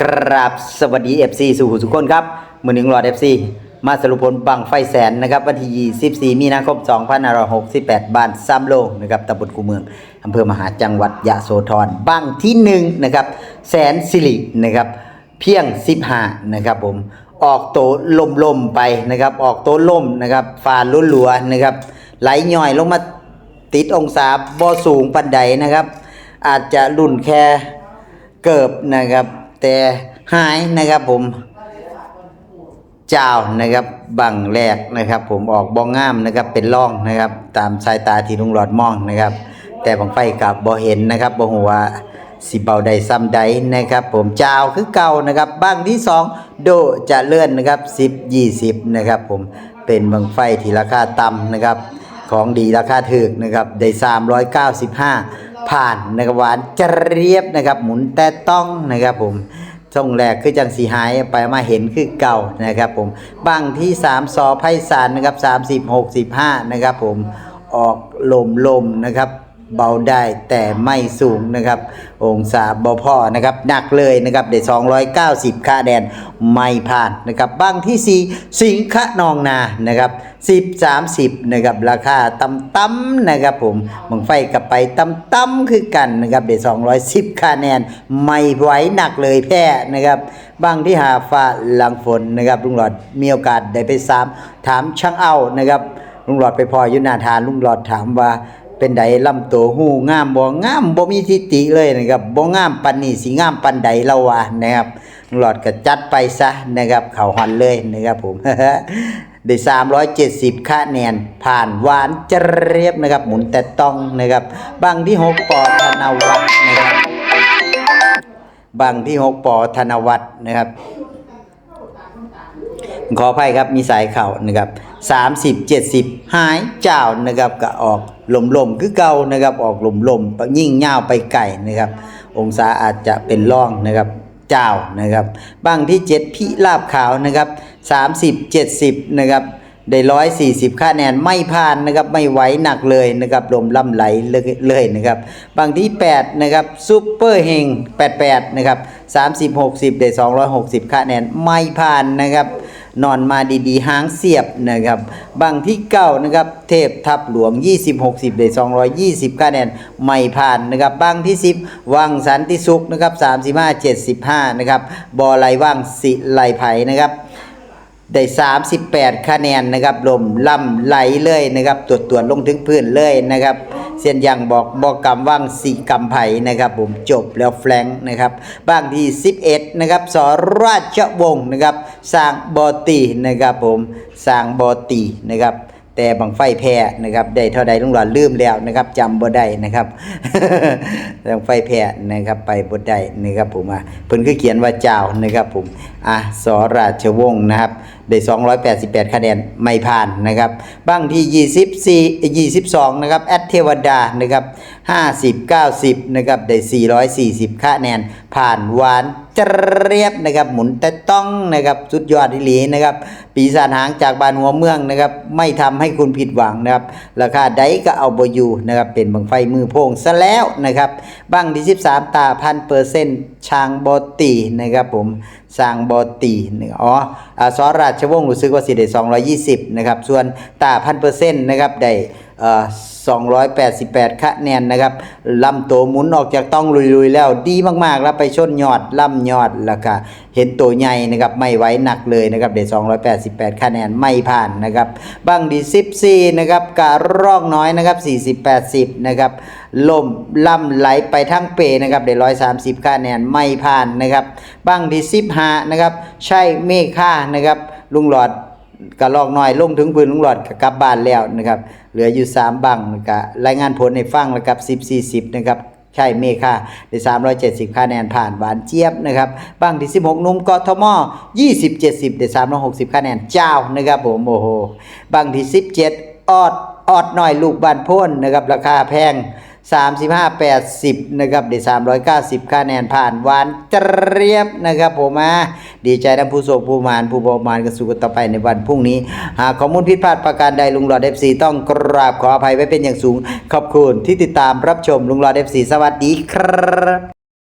กราบสวัสดี FC สู่ทุกคนครับมือหนึ่งรอด FC มาสรุปผลบังไฟแสนนะครับวันที่24มีนาคม2568 บ้านซ้ำโลงนะครับตำบลกูเมืองอำเภอมหาจังหวัดยะโสธรบ้างที่หนึ่งนะครับแสนสิรินะครับเพียง 15นะครับผมออกโตลมลมไปนะครับออกโตล่มนะครับฟาลุ้นลัวๆนะครับไหลย่อยลงมาติดองศาบ่สูงปันใดนะครับ อาจจะรุ่นแค่เกิบนะครับ แต่หายนะครับผมเจ้านะครับบังแรกนะครับ ผมออกบ้องงามนะครับเป็นร่องนะครับ ตามสายตาที่ลุงหลอดมองนะครับ แต่บังไฟกับบ่เห็นนะครับบ่หัวสิเบาใดซ้ำใดนะครับ ผมเจ้าคือเก่านะครับบ้างที่สองโดจะเลื่อนนะครับ10 20นะครับ ผมเป็นบังไฟที่ราคาต่ำนะครับ ของดีราคาถูกนะครับได้395 ผ่านนะครับหวานเจรียบนะครับ หมุนแต่ต้องนะครับผมช่องแรกคือจังสีหายไปมาเห็นคือเก่านะครับผมบางที่3ซอไพศารนะครับ30 65นะครับผมออกลมลมนะครับ เบาได้แต่ไม่สูงนะครับ องศาบพ่อนะครับหนักเลยนะครับเด็ด290 ค่าแดนไม่ผ่านนะครับบ้างที่ 4 สิงคะนองนานะครับ10 30นะครับราคาต่ำๆนะครับผมบังไฟกลับไปต่ำๆคือกันนะครับเด็ด210คะแนนไม่ไหวหนักเลยแพ้นะครับบางที่หาฟ้าหลังฝนนะครับลุงหลอดมีโอกาสได้ไปสามถามช่างเอานะครับลุงหลอดไปพออยุนาทานลุงหลอดถามว่า เป็นใดลำตัวหูงามบ่งามบ่มีทิฏฐิเลยนะครับบ่งามปันนี่สิงามปันใดเราว่านะครับหลอดก็จัดไปซะนะครับเขาหอนเลยนะครับผมได้370คะแนนผ่านหวานเจรียบนะครับ หมุนแต่ต้องนะครับบางที่6ปอธนวัฒน์นะครับบางที่6ปอธนวัฒน์นะครับขออภัยครับมีสายเข่านะครับ 30 70 หายเจ้านะครับก็ออก ลมลมๆคือเก่านะครับออกลมลมยิ่งยาไปไก่นะครับ องศาอาจจะเป็นร่องนะครับเจ้านะครับบางที่ 7 พิลาบขาวนะครับ30 70นะครับได้ร้อยสี่สิบคะแนนไม่ผ่านนะครับไม่ไหวหนักเลยนะครับลมล่ำไหลเลยนะครับบางที่8นะครับซูเปอร์เฮง88นะครับ30 60 ได้ 260คะแนนไม่ผ่านนะครับ นอนมาดีๆหางเสียบนะครับบางที่เก้านะครับเทพทับหลวง 20 60ได้220คะแนนไม่ผ่านนะครับบางที่ 10 วังสันติสุขนะครับ35 75นะครับบอไหลว่างสิไหลไผ่นะครับได้ 38 คะแนนนะครับลมล่ำไหลเลยนะครับตรวจตรวจลงถึงพื้นเลยนะครับเซียนยังบอกบอกกำว่างสีกำไผ่นะครับ ผมจบแล้วแฟลงนะครับ บางที่ 11 นะครับสราชวงศ์นะครับ สร้างบอตีนะครับผมสร้างบอตีนะครับแต่บังไฟแพ้นะครับได้เท่าใดลุงหลอดลืมแล้วนะครับจำบ่ได้นะครับบังไฟแพ้นะครับไปบ่ได้นะครับผมอะเพิ่นคือเขียนว่าเจ้านะครับผมอะสราชวงศ์นะครับได้288 คะแนนไม่ผ่านนะครับบางที่24 22นะครับแอดเทวดานะครับ50 90นะครับได้440 คะแนนผ่านหวาน เจรียบนะครับหมุนแต่ต้องนะครับสุดยอดอีหลีนะครับปีศาจหางจากบานหัวเมืองนะครับไม่ทำให้คุณผิดหวังนะครับราคาใดก็เอาบอยู่นะครับเป็นบังไฟมือโพงซะแล้วนะครับบังที่13 ตาพันเปอร์เซ็นต์ช้างบอตีนะครับผมสร้างบอตีนะครับอ๋ออสอราชวงศ์รู้สึกว่าสิได้220นะครับส่วนตาพันเปอร์เซ็นต์นะครับได้ 288 คะแนนนะครับลำตัวหมุนออกจากต้องลุยๆ แล้วดีมากๆ แล้วไปชนยอดล่ำยอดแล้วก็เห็นตัวใหญ่นะครับไม่ไหวหนักเลยนะครับเด็ด288 คะแนนไม่ผ่านนะครับบางดี 14 นะครับการ่องน้อยนะครับ 40 80 นะครับลมล่ำไหลไปทั้งเปนะครับเด็ด130 คะแนนไม่ผ่านนะครับบางดี 15 นะครับใช่เมฆานะครับลุงหลอด กระลอกน้อยลงถึงพื้นลุงหลอดก็กลับบ้านแล้วนะครับ เหลืออยู่3บังก็รายงานผลให้ฟังแล้วกับ 10 40 นะครับใช่เมฆาได้370คะแนนผ่านหวานเจี๊ยบนะครับบังที่ 16หนุ่มกทม20 70ได้360คะแนนเจ้านะครับผมโอ้โหบังที่ 17 ออดออดหน่อยลูกบานพ่นนะครับราคาแพง 35 80นะครับได้390คะแนนผ่านหวานเจรียบนะครับผมอะดีใจทั้งผู้โศกผู้มานผู้บอมานกันสู่กันต่อไปในวันพรุ่งนี้ หากข้อมูลผิดพลาดประการใดลุงหลอดเอฟซีต้องกราบขออภัยไว้เป็นอย่างสูง ขอบคุณที่ติดตามรับชมลุงหลอดเอฟซีสวัสดีครับ